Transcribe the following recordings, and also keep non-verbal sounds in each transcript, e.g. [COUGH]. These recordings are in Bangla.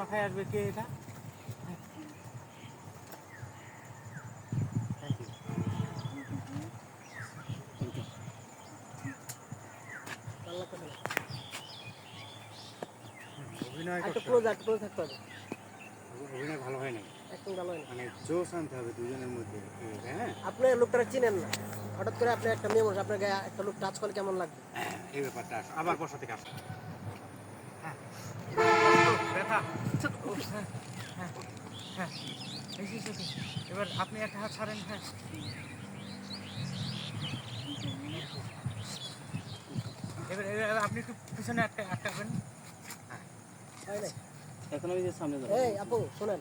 মাথায় আসবে কে এটা? you. অভিনয় অভিনয় ভালো হয় নাই। একদম ভালো হয় মানে জোশ আনতে হবে দুজনের মধ্যে হ্যাঁ? আপনি লোকটাকে চিনেন না। হঠাৎ করে আপনি একটা মেয়ে মানুষ আপনার গায়ে একটা লোক টাচ করলে কেমন লাগবে? এই ব্যাপারটা আবার বসা থেকে আসো। হ্যাঁ। ব্যথা। হ্যাঁ, হ্যাঁ, হ্যাঁ। এবার আপনি একটা হাত ছাড়েন হ্যাঁ। এবার এবার আপনি একটু পিছনে আটকা আটকাবেন। হয়? এখন আমি যে সামনে যাব এই আপু শোনেন।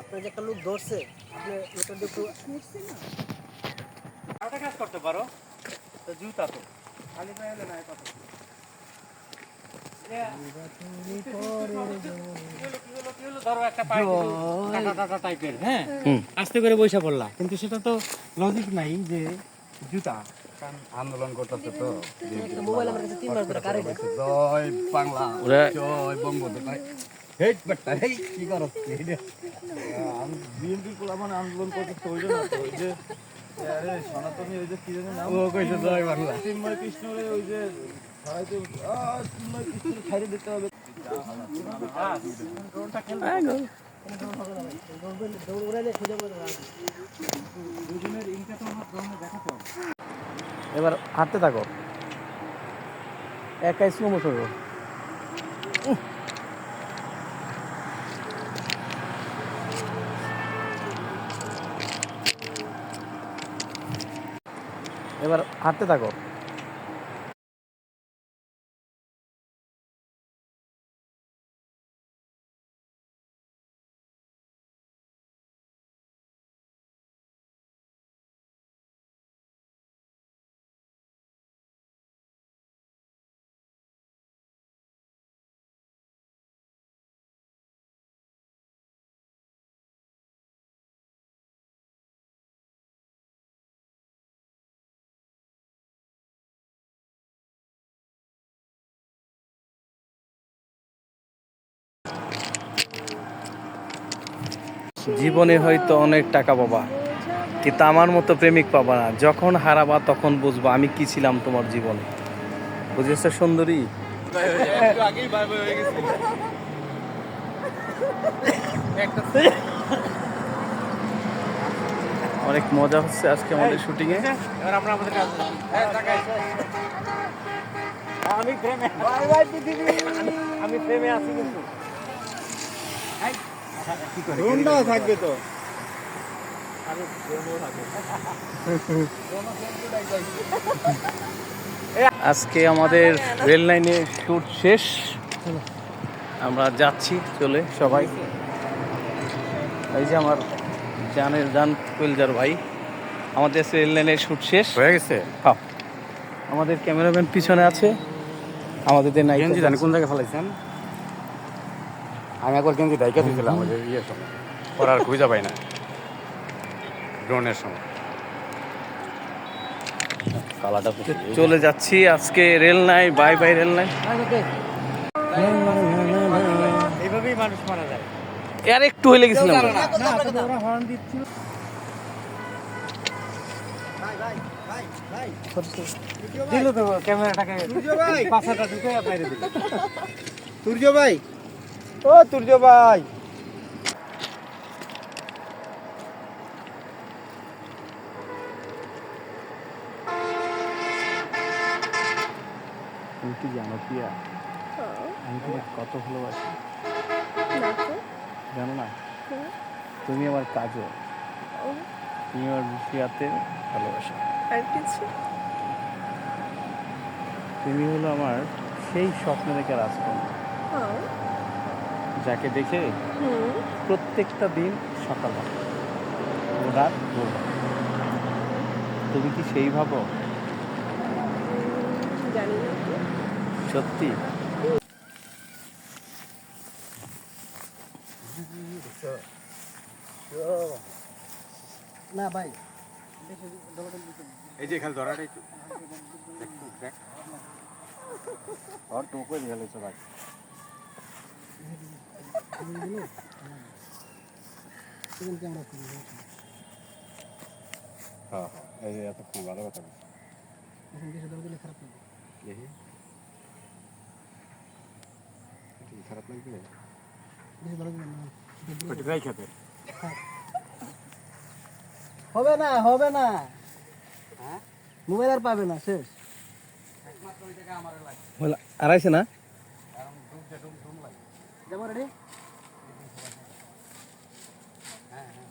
আপনার যে একটা লোক ধরছে আপনি লোকটা দিয়ে একটু আরেকটা কাজ করতে পারো। তো জুতা তো। খালি পায়ে হলে না কথা ধরো একটা পায়ে কিছু টাটা টাটা টাইপের হ্যাঁ আস্তে করে বৈশা পড়লা। কিন্তু সেটা তো লজিক নাই যে জুতা। আন্দোলন করতেছে তো। জয় বাংলা জয় বঙ্গবন্ধু। ভাই বেটা হেই কি করছ [LAUGHS] আমি বিএনপি গুলো মানে আন্দোলন করতেছে ওই যে এবার হাঁটতে থাকো। একাই স্লো মোশন এবার হাঁটতে থাকো। জীবনে হয়তো অনেক টাকা পাবা, কিন্তু আমার মতো প্রেমিক পাবা না। যখন হারাবা তখন বুঝবা আমি কি ছিলাম তোমার জীবনে। বুঝেছ সুন্দরী? অনেক মজা হচ্ছে আজকে আমাদের শুটিং এ। আমি প্রেমে আমি প্রেমে আছি কিন্তু। কি থাকবে তো। আজকে আমাদের রেল লাইনে শুট শেষ। আমরা যাচ্ছি চলে সবাই। এই যে আমার জানের জান কইলজার ভাই। আমাদের রেল লাইনের শুট শেষ। হয়ে গেছে? হ্যাঁ। আমাদের ক্যামেরাম্যান পিছনে আছে। আমাদের জানি কোন জায়গায় ফেলাইছেন? আমি একবার গেঞ্জি দায়িকা দিয়েছিলাম আমাদের ইয়ে সময়। পড়ার খুঁজে পাই না। ড্রোনের সময়। কালাটা চলে যাচ্ছি আজকে রেল নাই বাই বাই রেল নাই। এইভাবেই মানুষ মারা যায়। আর একটু হইলে গেছিলাম। না। তবে ওরা হর্ন দিচ্ছিল। দিল তো ক্যামেরাটাকে। পাশাটা ঢুকে বাইরে দিল। সূর্য ভাই! ও সূর্য ভাই। তুমি কি জানো প্রিয়া? আমি তোমাকে কত ভালোবাসি। জানো না? তুমি আমার কাজও তুমি আমার রুফিয়াতে ভালোবাসা। আর কিছু? তুমি হলো আমার সেই স্বপ্ন দেখে রাজকন্যা। হ্যাঁ। যাকে দেখে প্রত্যেকটা দিন সকাল রাত তুমি কি সেই ভাবো? সত্যি? না ভাই। এই যে এখানে ধরাটাই তো দেখ আর টোকো দিয়ে ভাই ক্যামেরা খুলি হ্যাঁ এই এতক্ষণ ভালো কথা এখন কিছু দল দিলে খারাপ লাগবে দেখি খারাপ লাগবে কিছু দল দিলে না? হবে না হবে না মোবাইল আর পাবে না শেষ। আড়াইছে না? যাব রেডি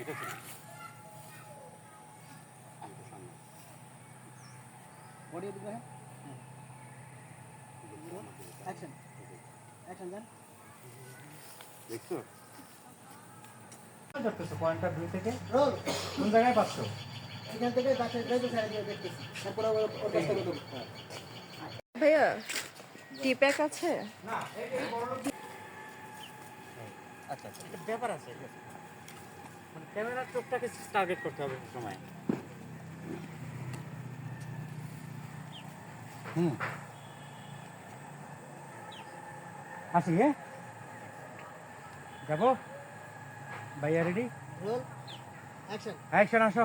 এটা ছিল আমি তো সামনে বডি দিবে অ্যাকশন অ্যাকশন দেন দেখছ পয়েন্টটা দুই থেকে। কোন জায়গায় পাচ্ছ? এখান থেকে গাছের গাছের সাইড দিয়ে দেখতেছি। তারপর ওর ওর কাছ থেকে ধরুন ভাইয়া টি প্যাক আছে? আচ্ছা আচ্ছা ব্যাপার আছে মানে ক্যামেরার চোখটাকে টার্গেট করতে হবে সময়। হুম। আসি হ্যাঁ? যাব? ভাইয়া রেডি রোল অ্যাকশন অ্যাকশন আসো।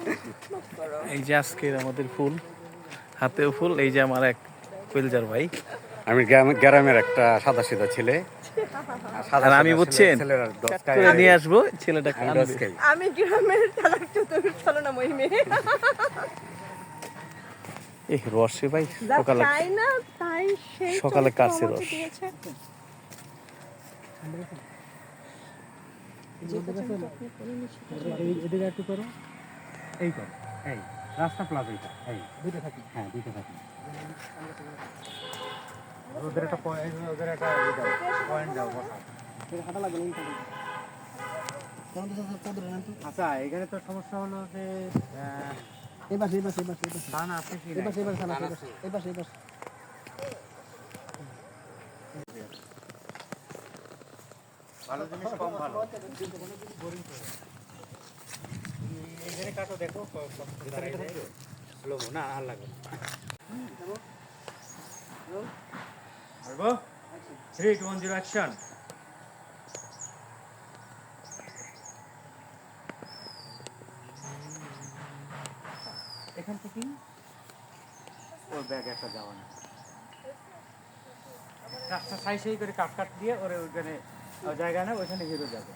[LAUGHS] এই যে আজকের আমাদের ফুল হাতেও ফুল এই যে আমার এক কইলজার ভাই। আমি গ্রামে- গ্রামের একটা সাদা সিধা ছেলে। আর আমি বুঝছেন? নিয়ে আসব ছেলেটা আমি গ্রামের চালাক চতুর ছলনা মহিমে। এই রসে ভাই সকালে চাই না তাই সেই সকালে আমাকে রস। এদিকে একটু করো। এই করো এই রাস্তা প্লাস এইটা এই দুইটা থাকি হ্যাঁ দুইটা থাকি। ওদের একটা পয়েন্ট ওদের একটা পয়েন্ট দাও বসা। হাঁটা লাগবে না আচ্ছা এখানে তো সমস্যা হলো যে আহ, এই পাশে এই পাশে এই পাশে এই পাশে। ধান আছে কি এই নাই? পাশে এই পাশে থানা, এই পাশে এই পাশে এই পাশে। ভালো জিনিস কম ভালো। এখানে কাটো দেখো না আর লাগবে three two one zero action এখান থেকেই ওর ব্যাগ একটা যাওয়া না। কাজটা সাই সাই করে কাট কাট দিয়ে ওরে ওইখানে জায়গা না ওইখানে হিরো যাবে।